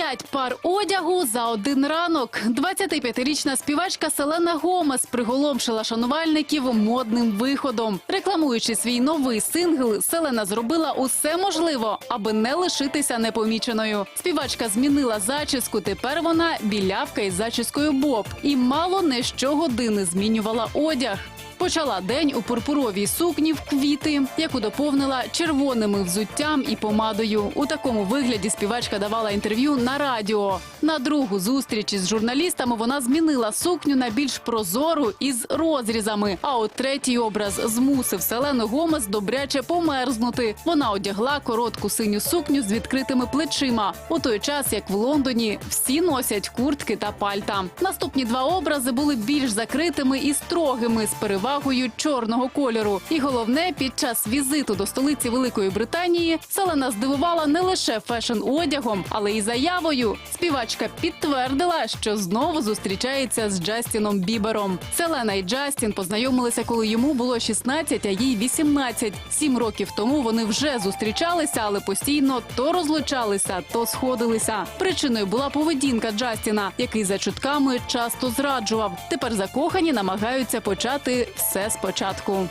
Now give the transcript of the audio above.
П'ять пар одягу за один ранок. 25-річна співачка Селена Гомес приголомшила шанувальників модним виходом. Рекламуючи свій новий сингл, Селена зробила усе можливо, аби не лишитися непоміченою. Співачка змінила зачіску. Тепер вона білявка із зачіскою Боб. І мало не щогодини змінювала одяг. Почала день у пурпуровій сукні в квіти, яку доповнила червоними взуттям і помадою. У такому вигляді співачка давала інтерв'ю на радіо. На другу зустріч із журналістами вона змінила сукню на більш прозору із розрізами. А от третій образ змусив Селену Гомес добряче померзнути. Вона одягла коротку синю сукню з відкритими плечима. У той час, як в Лондоні, всі носять куртки та пальта. Наступні два образи були більш закритими і строгими з перевагою чорного кольору. І головне, під час візиту до столиці Великої Британії Селена здивувала не лише фешн-одягом, але й заявою. Співачка підтвердила, що знову зустрічається з Джастіном Бібером. Селена і Джастін познайомилися, коли йому було 16, а їй 18. Сім років тому вони вже зустрічалися, але постійно то розлучалися, то сходилися. Причиною була поведінка Джастіна, який за чутками часто зраджував. Тепер закохані намагаються почати все спочатку.